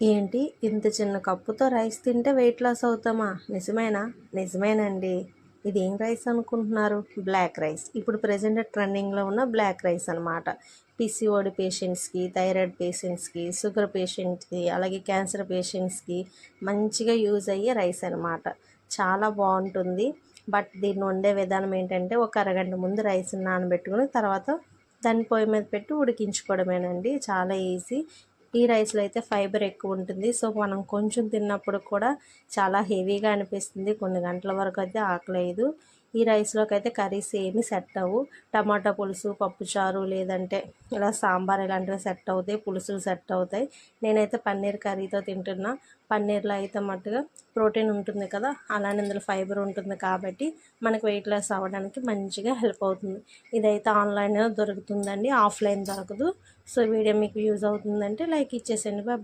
ఏంటి? ఇంత చిన్న కప్పుతో రైస్ తింటే వెయిట్ లాస్ అవుతామా? నిజమేనా? నిజమేనండి. ఇది ఏం రైస్ అనుకుంటున్నారు? Black rice. ఇప్పుడు ప్రజెంట్ ట్రెండింగ్లో ఉన్న బ్లాక్ రైస్ అనమాట పిసిఓడి పేషెంట్స్కి థైరాయిడ్ పేషెంట్స్కి షుగర్ పేషెంట్స్కి అలాగే క్యాన్సర్ పేషెంట్స్కి మంచిగా యూజ్ అయ్యే రైస్ అనమాట చాలా బాగుంటుంది. బట్ దీన్ని వండే విధానం ఏంటంటే ఒక అరగంట ముందు రైస్ నానబెట్టుకుని తర్వాత దాన్ని పొయ్యి మీద పెట్టి ఉడికించుకోవడమేనండి. చాలా ఈజీ. ఈ రైస్లో అయితే ఫైబర్ ఎక్కువ ఉంటుంది. సో మనం కొంచెం తిన్నప్పుడు కూడా చాలా హెవీగా అనిపిస్తుంది. కొన్ని గంటల వరకు అయితే ఆకలేదు. ఈ రైస్లోకి అయితే కర్రీస్ ఏమి సెట్ అవ్వు. టమాటా పులుసు పప్పుచారు లేదంటే ఇలా సాంబార్ ఇలాంటివి సెట్ అవుతాయి పులుసులు సెట్ అవుతాయి. నేనైతే పన్నీర్ కర్రీతో తింటున్నా. పన్నీర్లో అయితే మట్టుగా ప్రోటీన్ ఉంటుంది కదా అలానే ఇందులో ఫైబర్ ఉంటుంది కాబట్టి మనకు వెయిట్ లాస్ అవ్వడానికి మంచిగా హెల్ప్ అవుతుంది. ఇదైతే ఆన్లైన్లో దొరుకుతుందండి ఆఫ్లైన్ దొరకదు. సో వీడియో మీకు యూజ్ అవుతుందంటే లైక్ ఇచ్చేసండి బాయ్